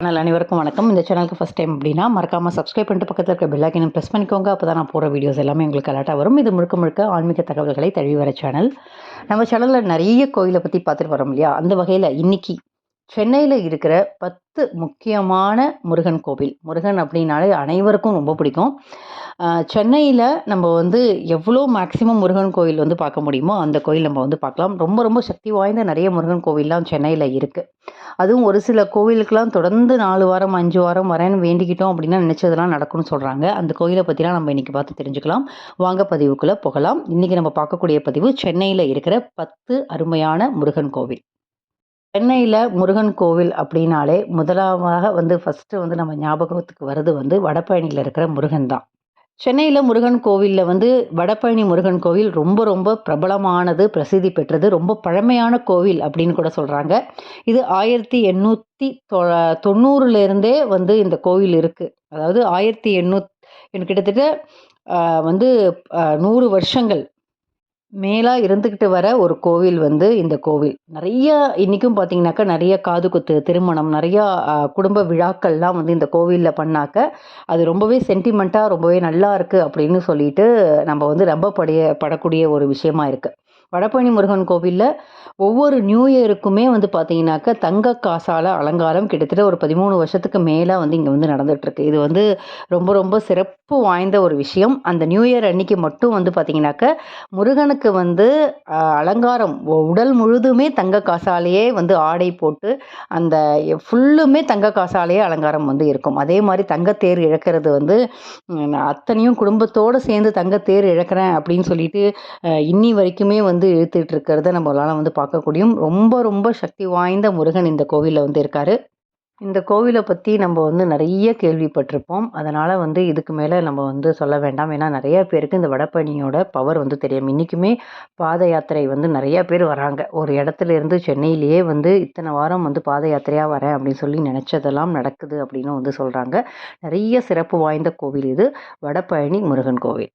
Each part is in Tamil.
சேனல் அனைவருக்கும் வணக்கம். இந்த சேனலுக்கு ஃபஸ்ட் டைம் அப்படின்னா மறக்காமல் சப்ஸ்கிரைப் பண்ணிட்டு பக்கத்தில் இருக்க பெல்லாக்கினும் ப்ரெஸ் பண்ணிக்கோங்க. அப்போ தான் நான் போகிற வீடியோஸ் எல்லாமே உங்களுக்கு அலர்ட்டாக வரும். இது முழுக்க முழுக்க ஆன்மீக தகவல்களை தழுவி வர சேனல் நம்ம சேனலில் நிறைய கோயிலை பற்றி பார்த்துட்டு வரோம் இல்லையா? அந்த வகையில் இன்னைக்கு சென்னையில் இருக்கிற பத்து முக்கியமான முருகன் கோவில். முருகன் அப்படின்னாலே அனைவருக்கும் ரொம்ப பிடிக்கும். சென்னையில் நம்ம வந்து எவ்வளோ மேக்ஸிமம் முருகன் கோவில் வந்து பார்க்க முடியுமோ அந்த கோயில் நம்ம வந்து பார்க்கலாம். ரொம்ப ரொம்ப சக்தி வாய்ந்த நிறைய முருகன் கோவில்லாம் சென்னையில் இருக்குது அதுவும் ஒரு சில கோவிலுக்கெல்லாம் தொடர்ந்து நாலு வாரம் அஞ்சு வாரம் வரேன்னு வேண்டிக்கிட்டோம் அப்படின்னா நினச்சதெல்லாம் நடக்கும்னு சொல்கிறாங்க அந்த கோயிலை பற்றிலாம் நம்ம இன்றைக்கி பார்த்து தெரிஞ்சுக்கலாம். வாங்க பதிவுக்குள்ளே போகலாம். இன்றைக்கி நம்ம பார்க்கக்கூடிய பதிவு சென்னையில் இருக்கிற பத்து அருமையான முருகன் கோவில். சென்னையில் முருகன் கோவில் அப்படின்னாலே முதலாவாக வந்து ஃபஸ்ட்டு வந்து நம்ம ஞாபகத்துக்கு வர்றது வந்து வடபழனியில் இருக்கிற முருகன் தான். சென்னையில் முருகன் கோவிலில் வந்து வடபழனி முருகன் கோவில் ரொம்ப ரொம்ப பிரபலமானது பிரசித்தி பெற்றது ரொம்ப பழமையான கோவில் அப்படின்னு கூட சொல்கிறாங்க இது ஆயிரத்தி எண்ணூற்றி தொ தொண்ணூறுலேருந்தே வந்து இந்த கோவில் இருக்குது அதாவது ஆயிரத்தி எண்ணூத் கிட்டத்தட்ட வந்து நூறு வருஷங்கள் மேலாக இருந்துக்கிட்டு வர ஒரு கோவில் வந்து இந்த கோவில். நிறைய இன்றைக்கும் பார்த்தீங்கன்னாக்கா நிறைய காது குத்து திருமணம் நிறையா குடும்ப விழாக்கள்லாம் வந்து இந்த கோவிலில் பண்ணாக்க அது ரொம்பவே சென்டிமெண்ட்டாக ரொம்பவே நல்லா இருக்குது அப்படின்னு சொல்லிட்டு நம்ம வந்து ரொம்ப படைய படக்கூடிய ஒரு விஷயமா இருக்குது வடபழனி முருகன் கோவிலில் ஒவ்வொரு நியூ இயருக்குமே வந்து பார்த்தீங்கன்னாக்கா தங்க காசால அலங்காரம் கிட்டத்தட்ட ஒரு பதிமூணு வருஷத்துக்கு மேலே வந்து இங்கே வந்து நடந்துகிட்ருக்கு இது வந்து ரொம்ப ரொம்ப சிறப்பு வாய்ந்த ஒரு விஷயம். அந்த நியூ இயர் அன்னைக்கு மட்டும் வந்து பார்த்தீங்கன்னாக்கா முருகனுக்கு வந்து அலங்காரம் உடல் முழுதுமே தங்க காசாலேயே வந்து ஆடை போட்டு அந்த ஃபுல்லுமே தங்க காசாலேயே அலங்காரம் வந்து இருக்கும். அதே மாதிரி தங்கத்தேர் இழக்கிறது வந்து அத்தனையும் குடும்பத்தோடு சேர்ந்து தங்கத்தேர் இழக்கிறேன் அப்படின்னு சொல்லிட்டு இன்னி வரைக்குமே வந்து வந்து இழுத்துட்டு இருக்கிறத நம்மளால் வந்து பார்க்கக்கூடியும் ரொம்ப ரொம்ப சக்தி வாய்ந்த முருகன் இந்த கோவிலில் வந்து இருக்கார். இந்த கோவிலை பற்றி நம்ம வந்து நிறைய கேள்விப்பட்டிருப்போம். அதனால் வந்து இதுக்கு மேலே நம்ம வந்து சொல்ல வேண்டாம். ஏன்னா நிறைய பேருக்கு இந்த வடப்பணியோட பவர் வந்து தெரியும். இன்றைக்குமே பாத யாத்திரை வந்து நிறைய பேர் வராங்க. ஒரு இடத்துல இருந்து சென்னையிலேயே வந்து இத்தனை வாரம் வந்து பாத யாத்திரையாக வரேன் அப்படின்னு சொல்லி நினச்சதெல்லாம் நடக்குது அப்படின்னு வந்து சொல்கிறாங்க நிறைய சிறப்பு வாய்ந்த கோவில் இது. வடபழனி முருகன் கோவில்.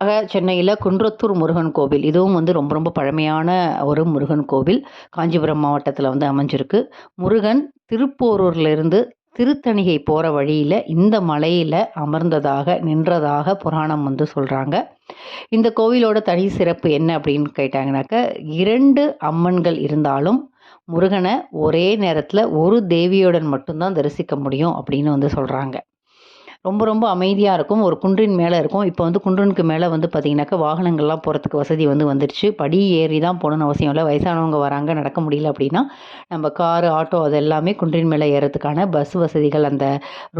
ஆக சென்னையில் குன்றத்தூர் முருகன் கோவில். இதுவும் வந்து ரொம்ப ரொம்ப பழமையான ஒரு முருகன் கோவில். காஞ்சிபுரம் மாவட்டத்தில் வந்து அமைஞ்சிருக்கு. முருகன் திருப்போரூர்லேருந்து திருத்தணிகை போகிற வழியில் இந்த மலையில் அமர்ந்ததாக நின்றதாக புராணம் வந்து சொல்கிறாங்க இந்த கோவிலோட தனி சிறப்பு என்ன அப்படின்னு கேட்டாங்கனாக்க இரண்டு அம்மன்கள் இருந்தாலும் முருகனை ஒரே நேரத்தில் ஒரு தேவியுடன் மட்டும்தான் தரிசிக்க முடியும் அப்படின்னு வந்து சொல்கிறாங்க ரொம்ப ரொம்ப அமைதியாக இருக்கும். ஒரு குன்றின் மேலே இருக்கும். இப்போ வந்து குன்றனுக்கு மேலே வந்து பார்த்திங்கனாக்கா வாகனங்கள்லாம் போகிறதுக்கு வசதி வந்து வந்துருச்சு. படி ஏறி தான் போகணுன்னு அவசியம் இல்லை. வயசானவங்க வராங்க நடக்க முடியல அப்படின்னா நம்ம காரு ஆட்டோ அது எல்லாமே குன்றின் மேலே ஏறத்துக்கான பஸ் வசதிகள் அந்த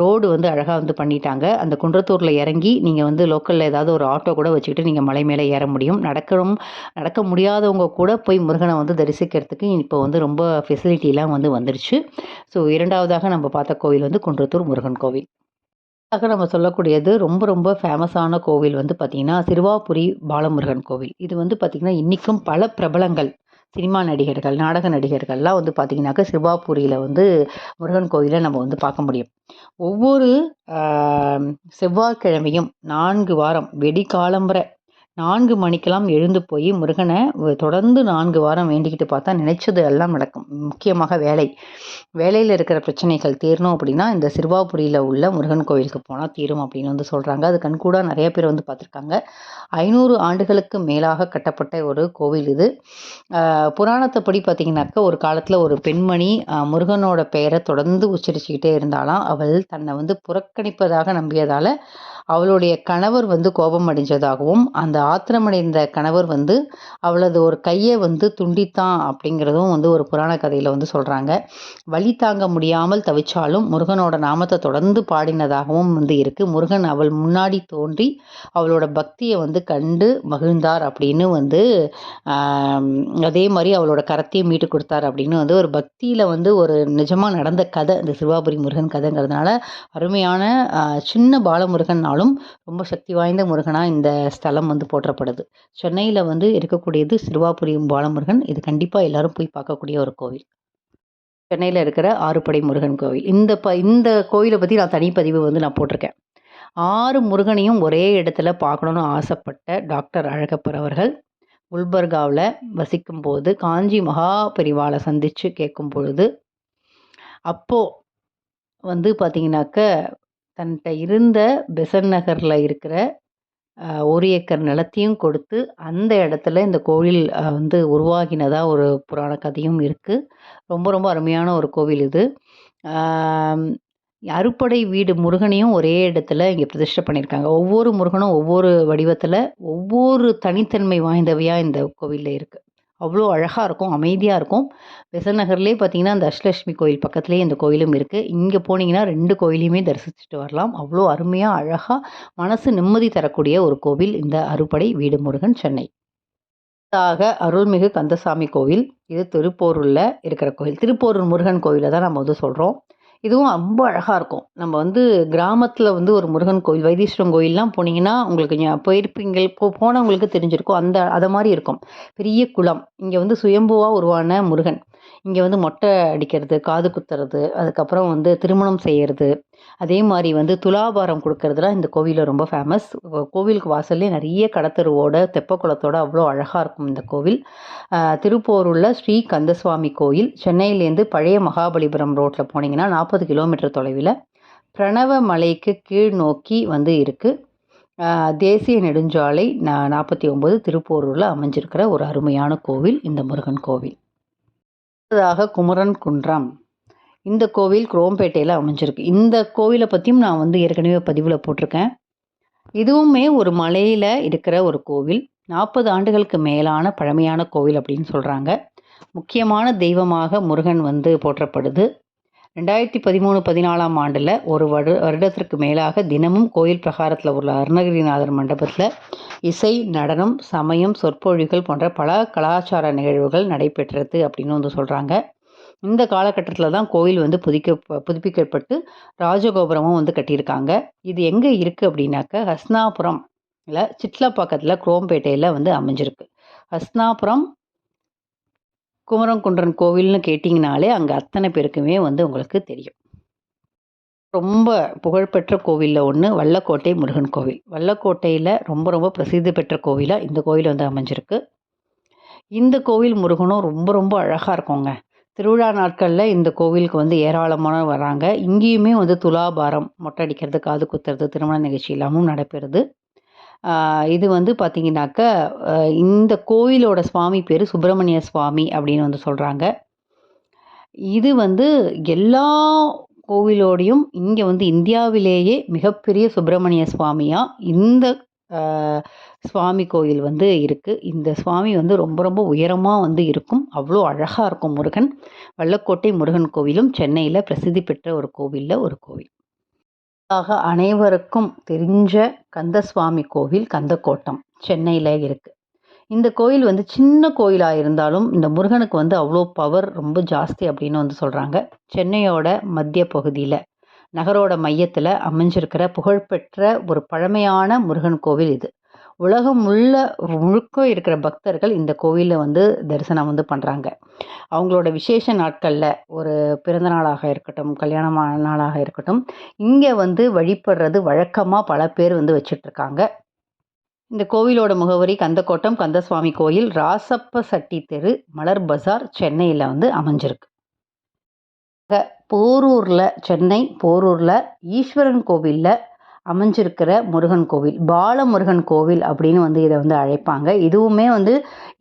ரோடு வந்து அழகாக வந்து பண்ணிட்டாங்க. அந்த குன்றத்தூரில் இறங்கி நீங்கள் வந்து லோக்கலில் ஏதாவது ஒரு ஆட்டோ கூட வச்சுக்கிட்டு நீங்கள் மலை மேலே ஏற முடியும். நடக்கணும் நடக்க முடியாதவங்க கூட போய் முருகனை வந்து தரிசிக்கிறதுக்கு இப்போ வந்து ரொம்ப ஃபெசிலிட்டிலாம் வந்து வந்துருச்சு. ஸோ இரண்டாவதாக நம்ம பார்த்த கோவில் வந்து குன்றத்தூர் முருகன் கோவில். நம்ம சொல்லக்கூடியது ரொம்ப ரொம்ப ஃபேமஸான கோவில் வந்து பார்த்திங்கன்னா சிறுவாபுரி பாலமுருகன் கோவில். இது வந்து பார்த்திங்கன்னா இன்றைக்கும் பல பிரபலங்கள் சினிமா நடிகர்கள் நாடக நடிகர்கள்லாம் வந்து பார்த்திங்கனாக்கா சிறுவாபுரியில் வந்து முருகன் கோயிலை நம்ம வந்து பார்க்க முடியும். ஒவ்வொரு செவ்வாய்க்கிழமையும் நான்கு வாரம் வெடி காலம்பரை நான்கு மணிக்கெல்லாம் எழுந்து போய் முருகனை தொடர்ந்து நான்கு வாரம் வேண்டிக்கிட்டு பார்த்தா நினைச்சது எல்லாம் நடக்கும். முக்கியமாக வேலை. வேலையில் இருக்கிற பிரச்சனைகள் தீரணும் அப்படின்னா இந்த சிறுவாபுரியில் உள்ள முருகன் கோவிலுக்கு போனால் தீரும் அப்படின்னு வந்து சொல்கிறாங்க அது கண்கூடாக நிறைய பேர் வந்து பார்த்துருக்காங்க. ஐநூறு ஆண்டுகளுக்கு மேலாக கட்டப்பட்ட ஒரு கோவில் இது. புராணத்தை படி ஒரு காலத்தில் ஒரு பெண்மணி முருகனோட பெயரை தொடர்ந்து உச்சரிச்சுக்கிட்டே இருந்தாலாம் அவள் தன்னை வந்து புறக்கணிப்பதாக நம்பியதால் அவளுடைய கணவர் வந்து கோபம் அடைஞ்சதாகவும் அந்த ஆத்திரமடைந்த கணவர் வந்து அவளது ஒரு கையை வந்து துண்டித்தான் அப்படிங்கிறதும் வந்து ஒரு புராண கதையில் வந்து சொல்கிறாங்க வழி தாங்க முடியாமல் தவிச்சாலும் முருகனோட நாமத்தை தொடர்ந்து பாடினதாகவும் வந்து இருக்குது முருகன் அவள் முன்னாடி தோன்றி அவளோட பக்தியை வந்து கண்டு மகிழ்ந்தார் அப்படின்னு வந்து அதே மாதிரி அவளோட கரத்தையும் மீட்டு கொடுத்தார் அப்படின்னு வந்து ஒரு பக்தியில் வந்து ஒரு நிஜமாக நடந்த கதை இந்த சிவாபுரி முருகன் கதைங்கிறதுனால அருமையான சின்ன பாலமுருகன்னாலும் ரொம்ப சக்தி வாய்ந்த முருகனாக இந்த ஸ்தலம் வந்து போற்றப்படுது. சென்னையில் வந்து இருக்கக்கூடியது சிறுவாபுரி பாலமுருகன். இது கண்டிப்பாக எல்லாரும் போய் பார்க்கக்கூடிய ஒரு கோவில். சென்னையில் இருக்கிற ஆறுபடை முருகன் கோவில். இந்த ப இந்த கோயிலை பற்றி நான் தனிப்பதிவு வந்து நான் போட்டிருக்கேன். ஆறு முருகனையும் ஒரே இடத்துல பார்க்கணுன்னு ஆசைப்பட்ட டாக்டர் அழகப்பர் அவர்கள் குல்பர்காவில் வசிக்கும் போது காஞ்சி மகா பெரிவாளை சந்தித்து கேட்கும் பொழுது அப்போது வந்து பார்த்தீங்கன்னாக்க தன்கிட்ட இருந்த பெசன் நகரில் இருக்கிற ஒரு ஏக்கர் நிலத்தையும் கொடுத்து அந்த இடத்துல இந்த கோவில் வந்து உருவாகினதாக ஒரு புராண கதையும் இருக்குது ரொம்ப ரொம்ப அருமையான ஒரு கோவில் இது. அறுப்படை வீடு முருகனையும் ஒரே இடத்துல இங்கே பிரதிஷ்டை பண்ணியிருக்காங்க ஒவ்வொரு முருகனும் ஒவ்வொரு வடிவத்தில் ஒவ்வொரு தனித்தன்மை வாய்ந்தவையாக இந்த கோவிலில் இருக்குது அவ்வளோ அழகாக இருக்கும் அமைதியாக இருக்கும். பெசன் நகர்லேயே பார்த்தீங்கன்னா அந்த அஷ்டலட்சுமி கோயில் பக்கத்துலேயே இந்த கோயிலும் இருக்குது இங்கே போனீங்கன்னா ரெண்டு கோயிலையுமே தரிசிச்சுட்டு வரலாம். அவ்வளோ அருமையாக அழகாக மனசு நிம்மதி தரக்கூடிய ஒரு கோவில் இந்த அறுபடை வீடு முருகன் சென்னை. தாக அருள்மிகு கந்தசாமி கோவில். இது திருப்போரூரில் இருக்கிற கோவில் திருப்போரூர் முருகன் கோவிலை தான் நம்ம வந்து சொல்கிறோம் இதுவும் ரொம்ப அழகாக இருக்கும். நம்ம வந்து கிராமத்தில் வந்து ஒரு முருகன் கோயில் வைத்தீஸ்வரன் கோயிலெலாம் போனீங்கன்னா உங்களுக்கு போயிருப்பீங்க போ போனவங்களுக்கு தெரிஞ்சிருக்கும். அந்த அதை மாதிரி இருக்கும். பெரிய குளம். இங்கே வந்து சுயம்புவாக உருவான முருகன். இங்கே வந்து மொட்டை அடிக்கிறது காது குத்துறது அதுக்கப்புறம் வந்து திருமணம் செய்கிறது அதே மாதிரி வந்து துலாபாரம் கொடுக்கறதுலாம் இந்த கோவிலில் ரொம்ப ஃபேமஸ் கோவிலுக்கு வாசல்லே நிறைய கடத்தருவோட தெப்பக்குளத்தோட அவ்வளோ அழகாக இருக்கும் இந்த கோவில். ஆஹ் திருப்போரூரில் ஸ்ரீ கந்தசுவாமி கோயில். சென்னையிலேருந்து பழைய மகாபலிபுரம் ரோட்டில் போனீங்கன்னா நாற்பது கிலோமீட்டர் தொலைவில் பிரணவ மலைக்கு கீழ் நோக்கி வந்து இருக்குது தேசிய நெடுஞ்சாலை நா நாற்பத்தி ஒம்பது திருப்போரூரில் அமைஞ்சிருக்கிற ஒரு அருமையான கோவில் இந்த முருகன் கோவில். அடுத்ததாக குமரன் குன்றம். இந்த கோவில் குரோம்பேட்டையில் அமைஞ்சிருக்கு. இந்த கோவிலை பற்றியும் நான் வந்து ஏற்கனவே பதிவில் போட்டிருக்கேன். இதுவுமே ஒரு மலையில் இருக்கிற ஒரு கோவில். நாற்பது ஆண்டுகளுக்கு மேலான பழமையான கோவில் அப்படின்னு சொல்கிறாங்க முக்கியமான தெய்வமாக முருகன் வந்து போற்றப்படுது. ரெண்டாயிரத்தி பதிமூணு பதினாலாம் ஆண்டில் ஒரு வரு வருடத்திற்கு மேலாக தினமும் கோயில் பிரகாரத்தில் உள்ள அருணகிரிநாதர் மண்டபத்தில் இசை நடனம் சமயம் சொற்பொழிகள் போன்ற பல கலாச்சார நிகழ்வுகள் நடைபெற்றது அப்படின்னு வந்து சொல்கிறாங்க இந்த காலகட்டத்தில் தான் கோயில் வந்து புதிக்க புதுப்பிக்கப்பட்டு ராஜகோபுரமும் வந்து கட்டியிருக்காங்க. இது எங்கே இருக்குது அப்படின்னாக்க ஹஸ்னாபுரம் இல்லை சிட்லப்பாக்கத்தில் குரோம்பேட்டையில் வந்து அமைஞ்சிருக்கு. ஹஸ்னாபுரம் குமரங்குன்றன் கோவில்னு கேட்டிங்கனாலே அங்கே அத்தனை பேருக்குமே வந்து உங்களுக்கு தெரியும். ரொம்ப புகழ்பெற்ற கோவிலில் ஒன்று வல்லக்கோட்டை முருகன் கோவில். வல்லக்கோட்டையில் ரொம்ப ரொம்ப பிரசித்தி பெற்ற கோவிலாக இந்த கோவில் வந்து அமைஞ்சிருக்கு. இந்த கோவில் முருகனும் ரொம்ப ரொம்ப அழகாக இருக்குங்க. திருவிழா நாட்களில் இந்த கோவிலுக்கு வந்து ஏராளமான வராங்க. இங்கேயுமே வந்து துலாபாரம் மொட்டை அடிக்கிறது காது குத்துறது திருமண நிகழ்ச்சி எல்லாமும் நடைபெறுது. இது வந்து பார்த்தீங்கன்னாக்க இந்த கோயிலோட சுவாமி பேர் சுப்பிரமணிய சுவாமி அப்படின்னு வந்து சொல்கிறாங்க இது வந்து எல்லா கோவிலோடையும் இங்கே வந்து இந்தியாவிலேயே மிகப்பெரிய சுப்பிரமணிய சுவாமியாக இந்த சுவாமி கோயில் வந்து இருக்குது இந்த சுவாமி வந்து ரொம்ப ரொம்ப உயரமாக வந்து இருக்கும். அவ்வளோ அழகாக இருக்கும் முருகன். வல்லக்கோட்டை முருகன் கோவிலும் சென்னையில் பிரசித்தி பெற்ற ஒரு கோவிலில் ஒரு கோவில். ஆக அனைவருக்கும் தெரிஞ்ச கந்தசுவாமி கோவில் கந்தக்கோட்டம் சென்னையில் இருக்குது இந்த கோயில் வந்து சின்ன கோயிலாக இருந்தாலும் இந்த முருகனுக்கு வந்து அவ்வளோ பவர் ரொம்ப ஜாஸ்தி அப்படின்னு வந்து சொல்கிறாங்க சென்னையோட மத்திய பகுதியில் நகரோட மையத்தில் அமைஞ்சிருக்கிற புகழ்பெற்ற ஒரு பழமையான முருகன் கோவில் இது. உலகம் உள்ள முழுக்க இருக்கிற பக்தர்கள் இந்த கோவிலில் வந்து தரிசனம் வந்து பண்ணுறாங்க அவங்களோட விசேஷ நாட்களில் ஒரு பிறந்த நாளாக இருக்கட்டும் கல்யாணமான நாளாக இருக்கட்டும் இங்கே வந்து வழிபடுறது வழக்கமாக பல பேர் வந்து வச்சிட்ருக்காங்க. இந்த கோவிலோட முகவரி கந்தக்கோட்டம் கந்தசுவாமி கோயில் ராசப்ப சட்டி தெரு மலர் பஜார் சென்னையில் வந்து அமைஞ்சிருக்கு. போரூரில் சென்னை போரூரில் ஈஸ்வரன் கோவிலில் அமைஞ்சிருக்கிற முருகன் கோவில் பாலமுருகன் கோவில் அப்படின்னு வந்து இதை வந்து அழைப்பாங்க. இதுவுமே வந்து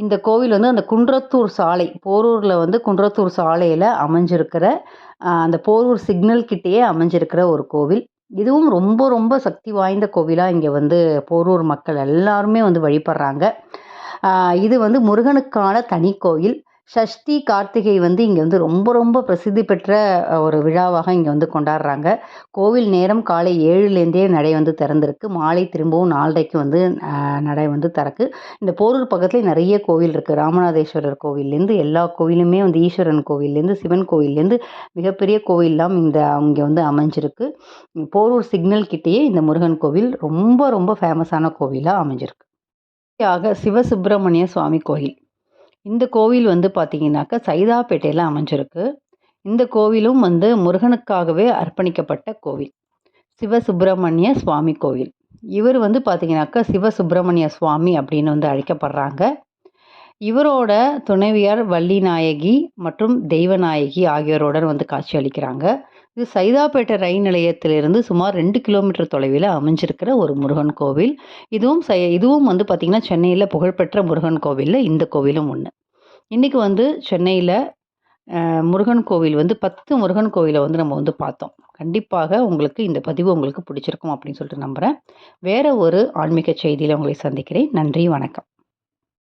இந்த கோவில் வந்து அந்த குன்றத்தூர் சாலை போரூரில் வந்து குன்றத்தூர் சாலையில் அமைஞ்சிருக்கிற அந்த போரூர் சிக்னல் கிட்டேயே அமைஞ்சிருக்கிற ஒரு கோவில். இதுவும் ரொம்ப ரொம்ப சக்தி வாய்ந்த கோவிலாக இங்கே வந்து போரூர் மக்கள் எல்லாருமே வந்து வழிபடுறாங்க. இது வந்து முருகனுக்கான தனி கோயில் சஷ்டி கார்த்திகை வந்து இங்கே வந்து ரொம்ப ரொம்ப பிரசித்தி பெற்ற ஒரு விழாவாக இங்கே வந்து கொண்டாடுறாங்க. கோவில் நேரம் காலை ஏழுலேருந்தே நடை வந்து திறந்திருக்கு. மாலை திரும்பவும் நாலரைக்கு வந்து நடை வந்து திறக்கு. இந்த போரூர் பக்கத்துலேயே நிறைய கோவில் இருக்குது ராமநாதேஸ்வரர் கோவில்லேருந்து எல்லா கோவிலுமே வந்து ஈஸ்வரன் கோவில்லேருந்து சிவன் கோவில்லேருந்து மிகப்பெரிய கோவில்லாம் இந்த அங்கே வந்து அமைஞ்சிருக்கு. போரூர் சிக்னல் கிட்டேயே இந்த முருகன் கோவில் ரொம்ப ரொம்ப ஃபேமஸான கோவிலாக அமைஞ்சிருக்கு. ஆக சிவசுப்பிரமணிய சுவாமி கோயில் இந்த கோவில் வந்து பார்த்தீங்கன்னாக்கா சைதாப்பேட்டையில் அமைஞ்சிருக்கு. இந்த கோவிலும் வந்து முருகனுக்காகவே அர்ப்பணிக்கப்பட்ட கோவில். சிவசுப்பிரமணிய சுவாமி கோவில். இவர் வந்து பார்த்தீங்கன்னாக்கா சிவசுப்பிரமணிய சுவாமி அப்படின்னு வந்து அழைக்கப்படுறாங்க. இவரோட துணைவியார் வள்ளி நாயகி மற்றும் தெய்வநாயகி ஆகியோருடன் வந்து காட்சி அளிக்கிறாங்க. இது சைதாப்பேட்டை ரயில் நிலையத்திலிருந்து சுமார் ரெண்டு கிலோமீட்டர் தொலைவில் அமைஞ்சிருக்கிற ஒரு முருகன் கோவில். இதுவும் சை இதுவும் வந்து பார்த்திங்கன்னா சென்னையில் புகழ்பெற்ற முருகன் கோவிலில் இந்த கோவிலும் ஒன்று இன்றைக்கி வந்து சென்னையில் முருகன் கோவில் வந்து பத்து முருகன் கோவிலை வந்து நம்ம வந்து பார்த்தோம். கண்டிப்பாக உங்களுக்கு இந்த பதிவு உங்களுக்கு பிடிச்சிருக்கும் அப்படின்னு சொல்லிட்டு நம்புகிறேன் வேற ஒரு ஆன்மீக செய்தியில் உங்களை சந்திக்கிறேன். நன்றி வணக்கம்.